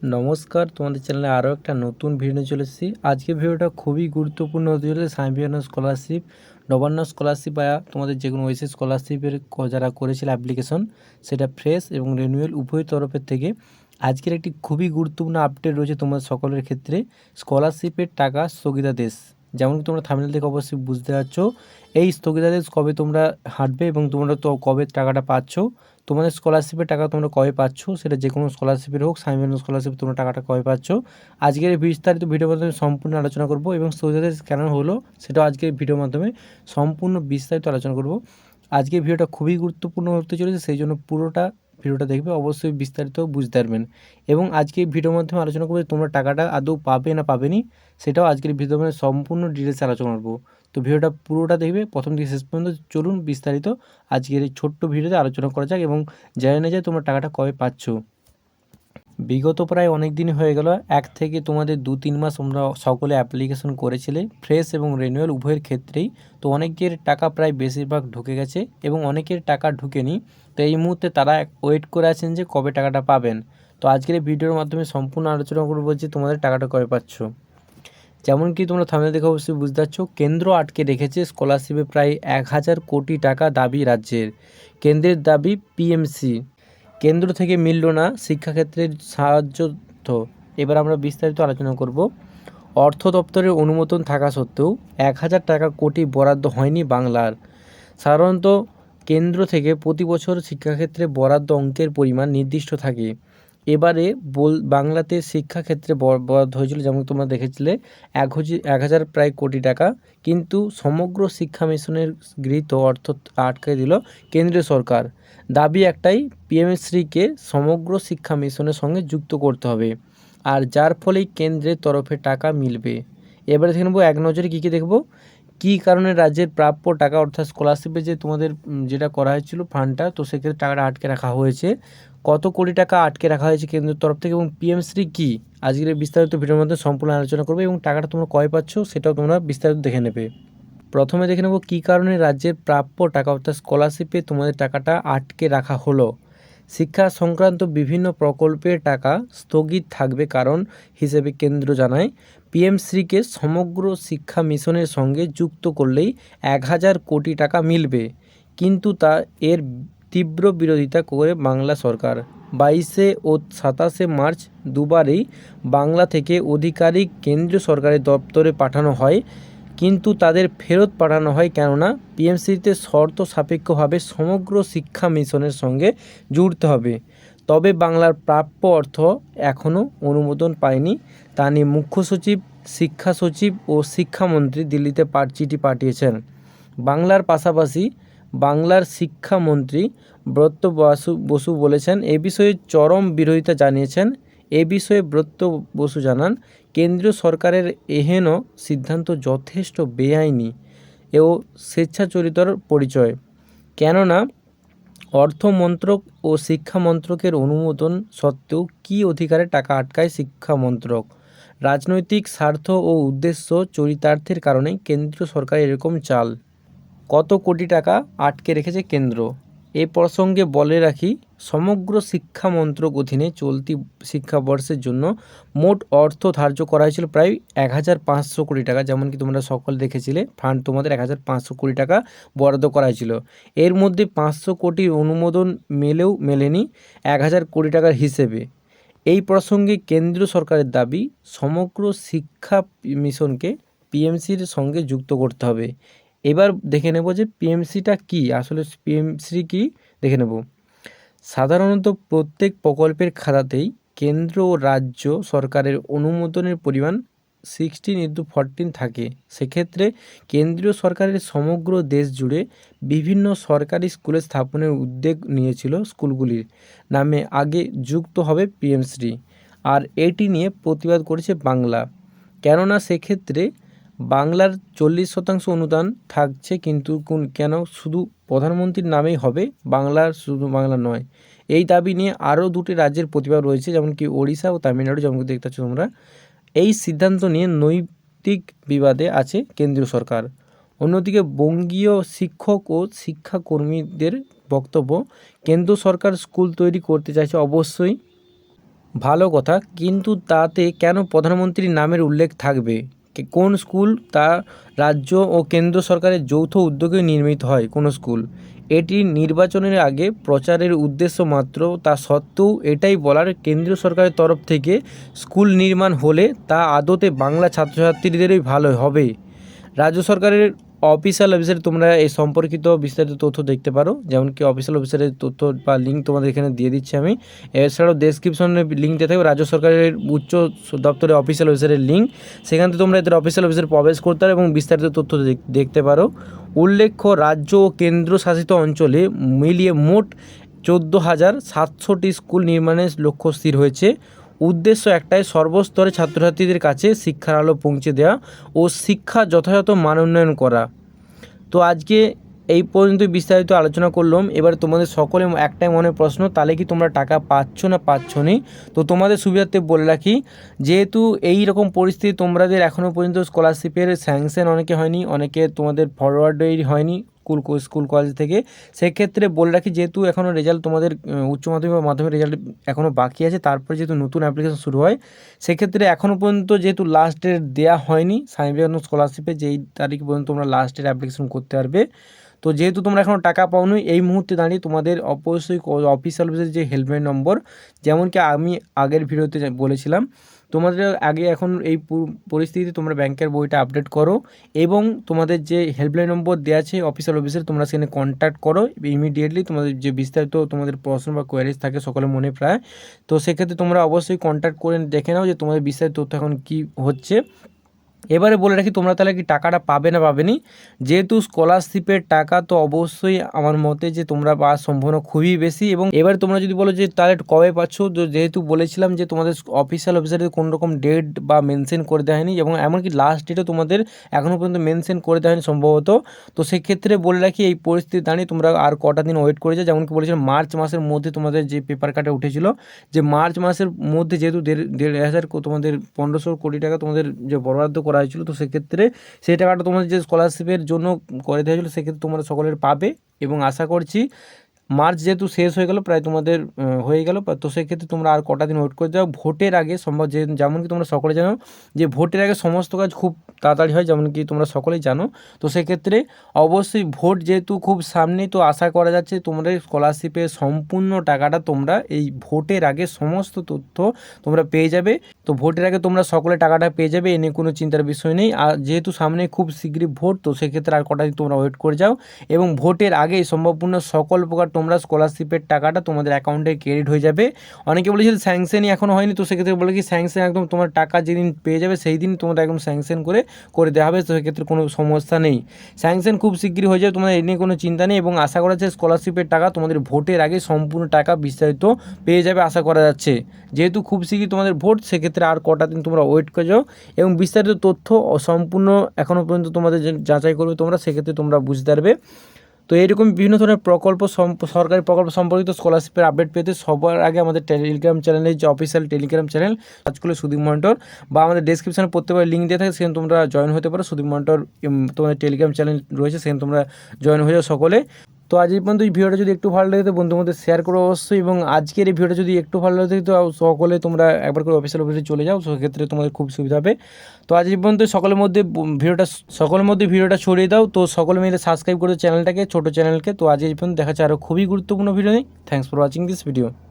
নমস্কার, তোমাদের চ্যানেলে আরও একটা নতুন ভিডিও চলে এসেছি। আজকে ভিডিওটা খুবই গুরুত্বপূর্ণ হতে চলেছে সাইবিয়ান স্কলারশিপ নবান্ন স্কলারশিপ বা তোমাদের যে কোনো ওয়েসি স্কলারশিপের যারা করেছিল অ্যাপ্লিকেশন সেটা ফ্রেশ এবং রেনুয়েল উভয় তরফের থেকে। আজকের একটি খুবই গুরুত্বপূর্ণ আপডেট রয়েছে তোমাদের সকলের ক্ষেত্রে। স্কলারশিপের টাকা স্থগিতাদেশ। যেমন তোমরা থামিল থেকে অবশ্যই বুঝতে পারছ। এই স্থগিতাদেশ কবে তোমরা হাঁটবে এবং তোমরা তো কবে টাকাটা পাচ্ছ, তোমাদের স্কলারশিপের টাকা তোমরা কবে পাচ্ছ, সেটা যে কোনো স্কলারশিপের হোক সাইমেন স্কলারশিপ তোমরা টাকাটা কবে পাচ্ছ। আজকের বিস্তারিত ভিডিওর মাধ্যমে সম্পূর্ণ আলোচনা করব এবং স্থগিতাদেশ কেন হলো, সেটাও আজকের ভিডিওর মাধ্যমে সম্পূর্ণ বিস্তারিত আলোচনা করব। আজকের ভিডিওটা খুবই গুরুত্বপূর্ণ হতে চলেছে, সেই জন্য পুরোটা ভিডিওটা দেখবে, অবশ্যই বিস্তারিত বুঝতে পারবেন। এবং আজকে ভিডিওর মাধ্যমে আলোচনা করবে তোমরা টাকাটা আদৌ পাবে না পাবে পাবেনি সেটাও আজকের ভিডিওর মধ্যে সম্পূর্ণ ডিটেলসে আলোচনা করব। তো ভিডিওটা পুরোটা দেখবে, প্রথম থেকে শেষ পর্যন্ত চলুন বিস্তারিত আজকের এই ছোট্ট ভিডিওতে আলোচনা করা যাক এবং জেনে না যায় তোমরা টাকাটা কবে পাচ্ছ। বিগত প্রায় অনেক দিন হয়ে গেল, এক থেকে তোমাদের দু তিন মাস তোমরা সকলে অ্যাপ্লিকেশন করেছিলে ফ্রেশ এবং রিনিউয়াল উভয়ের ক্ষেত্রেই। তো অনেকের টাকা প্রায় বেশিরভাগ ঢুকে গেছে এবং অনেকের টাকা ঢুকেনি। তো এই মুহূর্তে তারা ওয়েট করে আছেন যে কবে টাকাটা পাবেন। তো আজকের এই ভিডিওর মাধ্যমে সম্পূর্ণ আলোচনা করব যে তোমাদের টাকাটা কবে পাচ্ছ। যেমন কি তোমরা থামলে দেখে অবশ্যই বুঝতে পারছ, কেন্দ্র আটকে রেখেছে স্কলারশিপে প্রায় এক হাজার কোটি টাকা দাবি রাজ্যের। কেন্দ্রের দাবি পিএমসি কেন্দ্র থেকে মিলল না শিক্ষাক্ষেত্রের সাহায্য এবার আমরা বিস্তারিত আলোচনা করব। অর্থ দপ্তরের অনুমোদন থাকা সত্ত্বেও এক হাজার টাকা কোটি বরাদ্দ হয়নি বাংলার। সাধারণত কেন্দ্র থেকে প্রতি বছর শিক্ষাক্ষেত্রে বরাদ্দ অঙ্কের পরিমাণ নির্দিষ্ট থাকে। এবারে বল, বাংলাতে শিক্ষাক্ষেত্রে বরাদ্দ হয়েছিল, যেমন তোমরা দেখেছিলে, এক এক হাজার প্রায় কোটি টাকা। কিন্তু সমগ্র শিক্ষা মিশনের গৃহীত অর্থ আটকে দিল কেন্দ্রীয় সরকার। দাবি একটাই পিএমশ্রীকে সমগ্র শিক্ষা মিশনের সঙ্গে যুক্ত করতে হবে, আর যার ফলেই কেন্দ্রের তরফে টাকা মিলবে। এবারে দেখে নেব, এক নজরে কী কী দেখব। কী কারণে রাজ্যের প্রাপ্য টাকা, অর্থাৎ স্কলারশিপে যে তোমাদের যেটা করা হয়েছিল ফান্ডটা তো সেক্ষেত্রে টাকাটা আটকে রাখা হয়েছে। কত কোটি টাকা আটকে রাখা হয়েছে কেন্দ্রের তরফ থেকে এবং পিএমশ্রী কী? আজকের বিস্তারিত ভিডিওর মধ্যে সম্পূর্ণ আলোচনা করবে এবং টাকাটা তোমরা কয় পাচ্ছ সেটাও তোমরা বিস্তারিত দেখে নেবে। প্রথমে দেখে নেব কী কারণে রাজ্যের প্রাপ্য টাকা অর্থাৎ স্কলারশিপে তোমাদের টাকাটা আটকে রাখা হলো। শিক্ষা সংক্রান্ত বিভিন্ন প্রকল্পের টাকা স্থগিত থাকবে কারণ হিসেবে কেন্দ্র জানায়। পিএমশ্রীকে সমগ্র শিক্ষা মিশনের সঙ্গে যুক্ত করলেই এক হাজার কোটি টাকা মিলবে। কিন্তু তা এর তীব্র বিরোধিতা করে বাংলা সরকার। বাইশে ও সাতাশে মার্চ দুবারই বাংলা থেকে আধিকারিক কেন্দ্রীয় সরকারের দপ্তরে পাঠানো হয়, কিন্তু তাদের ফেরত পাঠানো হয় কেননা পিএমসিতে শর্ত সাপেক্ষভাবে সমগ্র শিক্ষা মিশনের সঙ্গে জুড়তে হবে। তবে বাংলার প্রাপ্য অর্থ এখনও অনুমোদন পায়নি। তা নিয়ে মুখ্য সচিব, শিক্ষা সচিব ও শিক্ষামন্ত্রী দিল্লিতে চিঠি পাঠিয়েছেন। বাংলার পাশাপাশি বাংলার শিক্ষামন্ত্রী ব্রত বসু বসু বলেছেন, এ বিষয়ে চরম বিরোধিতা জানিয়েছেন। এ বিষয়ে ব্রত বসু জানান, কেন্দ্রীয় সরকারের এহেন সিদ্ধান্ত যথেষ্ট বেআইনি ও স্বেচ্ছাচরিতর পরিচয়। কেননা অর্থ মন্ত্রক ও শিক্ষা মন্ত্রকের অনুমোদন সত্ত্বেও কী অধিকারে টাকা আটকায় শিক্ষা মন্ত্রক রাজনৈতিক স্বার্থ ও উদ্দেশ্য চরিতার্থের কারণে কেন্দ্রীয় সরকার এরকম চাল। কত কোটি টাকা আটকে রেখেছে কেন্দ্র? এ প্রসঙ্গে বলে রাখি, সমগ্র শিক্ষা মন্ত্রক অধীনে চলতি শিক্ষাবর্ষের জন্য মোট অর্থ ধার্য করা হয়েছিল প্রায় এক হাজার পাঁচশো কোটি টাকা যেমন কি তোমরা সকল দেখেছিলে ফান্ড তোমাদের এক হাজার পাঁচশো কোটি টাকা বরাদ্দ করা হয়েছিল। এর মধ্যে পাঁচশো কোটির অনুমোদন মেলেও মেলেনি এক হাজার কোটি টাকার হিসেবে। এই প্রসঙ্গে কেন্দ্রীয় সরকারের দাবি, সমগ্র শিক্ষা মিশনকে পিএমসির সঙ্গে যুক্ত করতে হবে। এবার দেখে নেব যে পিএমসিটা কি, আসলে পিএমসি কি দেখে নেব। সাধারণত প্রত্যেক প্রকল্পের খাতাতেই কেন্দ্র ও রাজ্য সরকারের অনুমোদনের পরিমাণ সিক্সটিন ইন্টু ফরটিন থাকে। সেক্ষেত্রে কেন্দ্রীয় সরকারের সমগ্র দেশ জুড়ে বিভিন্ন সরকারি স্কুলের স্থাপনের উদ্যোগ নিয়েছিল স্কুলগুলির। নামে আগে যুক্ত হবে পিএমশ্রী আর এটি নিয়ে প্রতিবাদ করেছে বাংলা। কেননা সেক্ষেত্রে বাংলার চল্লিশ শতাংশ অনুদান থাকছে কিন্তু কোন, কেন? শুধু প্রধানমন্ত্রীর নামেই হবে বাংলার শুধু বাংলা নয়। এই দাবি নিয়ে আরও দুটি রাজ্যের প্রতিবাদ রয়েছে যেমন কি ওড়িশা ও তামিলনাড়ু যেমন দেখতে পাচ্ছ তোমরা। এই সিদ্ধান্ত নিয়ে নৈতিক বিবাদে আছে কেন্দ্রীয় সরকার। অন্যদিকে বঙ্গীয় শিক্ষক ও শিক্ষাকর্মীদের বক্তব্য, কেন্দ্র সরকার স্কুল তৈরি করতে চাইছে অবশ্যই। ভালো কথা, কিন্তু তাতে কেন প্রধানমন্ত্রীর নামের উল্লেখ থাকবে? কোন স্কুল? তা রাজ্য ও কেন্দ্র সরকারের যৌথ উদ্যোগে নির্মিত হয় কোনো স্কুল। এটি নির্বাচনের আগে প্রচারের উদ্দেশ্য মাত্র, তা সত্ত্বেও এটাই বলার কেন্দ্রীয় সরকারের তরফ থেকে স্কুল নির্মাণ হলে তা আদতে বাংলা ছাত্রছাত্রীদেরই ভালো হবে। রাজ্য সরকারের অফিসিয়াল ওয়েবসাইটে তোমরা এই সম্পর্কিত বিস্তারিত তথ্য দেখতে পারো। যেমন কি অফিসিয়াল ওয়েবসাইটের তথ্য বা লিঙ্ক তোমাদের এখানে দিয়ে দিচ্ছি আমি। এছাড়াও ডেসক্রিপশনে লিঙ্ক দিয়ে থাকবে। রাজ্য সরকারের উচ্চ দপ্তরের অফিসিয়াল ওয়েবসাইটের লিঙ্ক সেখান থেকে তোমরা এদের অফিসিয়াল ওয়েবসাইটে প্রবেশ করতে পারো এবং বিস্তারিত তথ্য দেখতে পারো। উল্লেখ্য, রাজ্য ও কেন্দ্রশাসিত অঞ্চলে মিলিয়ে মোট চোদ্দ হাজার সাতশোটি স্কুল নির্মাণের লক্ষ্য স্থির হয়েছে। উদ্দেশ্য একটাই, সর্বস্তরে ছাত্রছাত্রীদের কাছে শিক্ষার আলো পৌঁছে দেওয়া ও শিক্ষা যথাযথ মান উন্নয়ন করা। তো আজকে এই পর্যন্ত বিস্তারিত আলোচনা করলাম। এবার তোমাদের সকলে একটাই মনে প্রশ্ন, তাহলে কি তোমরা টাকা পাচ্ছ না পাচ্ছ নি? তো তোমাদের সুবিধার্থে বলে রাখি, যেহেতু এই রকম পরিস্থিতি তোমাদের এখনও পর্যন্ত স্কলারশিপের স্যাংশন অনেকে হয়নি, অনেকে তোমাদের ফরওয়ার্ডই হয়নি। স্কুল স্কুল কলেজ থেকে। সেক্ষেত্রে বলে রাখি, যেহেতু এখনও রেজাল্ট তোমাদের উচ্চ মাধ্যমিক বা মাধ্যমিক রেজাল্ট এখনও বাকি আছে, তারপরে যেহেতু নতুন অ্যাপ্লিকেশন শুরু হয়, সেক্ষেত্রে এখনও পর্যন্ত যেহেতু লাস্ট ডেট দেওয়া হয়নি স্বামী বিবেকানন্দ স্কলারশিপে যেই তারিখ পর্যন্ত তোমরা লাস্ট ডেট অ্যাপ্লিকেশন করতে পারবে। তো যেহেতু তোমরা এখনও টাকা পাওনি, এই মুহূর্তে দাঁড়িয়ে তোমাদের অবশ্যই অফিসিয়াল যে হেল্পলাইন নম্বর যেমন কি আমি আগের ভিডিওতে বলেছিলাম তোমাদের আগে এখন এই পরিস্থিতিতে তোমরা ব্যাংকের বইটা আপডেট করো এবং তোমাদের যে হেল্পলাইন নম্বর দেওয়া আছে অফিসিয়াল অফিসের তোমরা সেখানে কন্ট্যাক্ট করো ইমিডিয়েটলি তোমাদের যে বিস্তারিত তোমাদের প্রশ্ন বা কোয়ারিজ থাকে সকলে মনে প্রায়। তো সেক্ষেত্রে তোমরা অবশ্যই কন্ট্যাক্ট করে দেখে নাও যে তোমাদের বিস্তারিত তথ্য এখন কী হচ্ছে। এবারে বলে রাখি, তোমরা তাহলে কি টাকাটা পাবে না পাবেনি যেহেতু স্কলারশিপের টাকা তো অবশ্যই আমার মতে যে তোমরা পাওয়ার সম্ভাবনা খুবই বেশি এবং এবার তোমরা যদি বলো যে তাহলে কবে পাচ্ছ যেহেতু বলেছিলাম যে তোমাদের অফিসিয়াল অফিসারে কোনো রকম ডেট বা মেনশন করে দেওয়া হয়নি এবং এমনকি লাস্ট ডেটও তোমাদের এখনও পর্যন্ত মেনশন করে দেওয়া হয়নি সম্ভবত, তো সেক্ষেত্রে বলে রাখি এই পরিস্থিতি দাঁড়িয়ে তোমরা আর কটা দিন ওয়েট করে যাও যেমন কি বলেছিলাম মার্চ মাসের মধ্যে তোমাদের যে পেপার কাটা উঠেছিল, যে মার্চ মাসের মধ্যে যেহেতু দেড় দেড় হাজার তোমাদের পনেরোশো কোটি টাকা তোমাদের যে বরাদ্দ করা হয়েছিল। তো সেক্ষেত্রে সেই টাকাটা তোমাদের যে স্কলারশিপের জন্য করে দেওয়া হয়েছিলো, সেক্ষেত্রে তোমরা সকলের পাবে। এবং আশা করছি মার্চ যেহেতু শেষ হয়ে গেল, প্রায় তোমাদের হয়ে গেল, তো সেক্ষেত্রে তোমরা আর কটা দিন ওয়েট করে যাও। ভোটের আগে সম্ভব যে যেমন কি তোমরা সকলে জানো যে, ভোটের আগে সমস্ত কাজ খুব তাড়াতাড়ি হয় যেমন কি তোমরা সকলেই জানো। তো সেক্ষেত্রে অবশ্যই ভোট যেহেতু খুব সামনেই তো আশা করা যাচ্ছে তোমরা স্কলারশিপের সম্পূর্ণ টাকাটা তোমরা এই ভোটের আগে সমস্ত তথ্য তোমরা পেয়ে যাবে। তো ভোটের আগে তোমরা সকলে টাকাটা পেয়ে যাবে, এ নিয়ে কোনো চিন্তার বিষয় নেই। আর যেহেতু সামনে খুব শীঘ্রই ভোট, তো সেক্ষেত্রে আর কটা দিন তোমরা ওয়েট করে যাও। এবং ভোটের আগেই সম্ভবপূর্ণ সকল প্রকার তোমরা স্কলারশিপের টাকাটা তোমাদের অ্যাকাউন্টে ক্রেডিট হয়ে যাবে। অনেকে বলেছিল স্যাংশনই এখনও হয়নি, তো সেক্ষেত্রে বলে কি স্যাংশন একদম তোমার টাকা যেদিন পেয়ে যাবে সেই দিন তোমাদের একদম স্যাংশন করে করে দেওয়া হবে, তো সেক্ষেত্রে কোনো সমস্যা নেই। স্যাংশন খুব শীঘ্রই হয়ে যাবে, তোমাদের এ নিয়ে কোনো চিন্তা নেই এবং আশা করা যাচ্ছে স্কলারশিপের টাকা তোমাদের ভোটের আগে সম্পূর্ণ টাকা বিস্তারিত পেয়ে যাবে আশা করা যাচ্ছে। যেহেতু খুব শীঘ্রই তোমাদের ভোট সেক্ষেত্রে আর কটা দিন তোমরা ওয়েট করে যাও এবং বিস্তারিত তথ্য সম্পূর্ণ এখনও পর্যন্ত তোমাদের যাচাই করবে তোমরা, সেক্ষেত্রে তোমরা বুঝতে পারবে। তো এরকম বিভিন্ন ধরনের প্রকল্প সরকারি প্রকল্প সম্পর্কিত স্কলারশিপের আপডেট পেতে সবার আগে আমাদের টেলিগ্রাম চ্যানেলে যে অফিসিয়াল টেলিগ্রাম চ্যানেল সার্চ করলে সুদীপ মন্টর বা আমাদের ডিসক্রিপশানে প্রত্যেকবার লিঙ্ক দিয়ে থাকে, সেখানে তোমরা জয়েন হতে পারো। সুদীপ মন্টর তোমাদের টেলিগ্রাম চ্যানেল রয়েছে, সেখানে তোমরা জয়েন হয়ে যাও সকলে। তো আজ এই পর্যন্ত এই ভিডিওটা যদি একটু ভালো লাগে, তো বন্ধুর মধ্যে শেয়ার করো অবশ্যই এবং আজকের এই ভিডিওটা যদি একটু ভালো লাগে, তো সকলে তোমরা একবার করে অফিসের অফিসে চলে যাও সেক্ষেত্রে তোমাদের খুব সুবিধা হবে। তো আজ এই পর্যন্ত সকলের মধ্যে ভিডিওটা সকলের মধ্যে ভিডিওটা ছড়িয়ে দাও, তো সকলে মিলে সাবস্ক্রাইব করো চ্যানেলটাকে, ছোটো চ্যানেলকে। তো আজ এই পর্যন্ত দেখা যাচ্ছে আরও খুবই গুরুত্বপূর্ণ ভিডিও নেই thanks for watching this video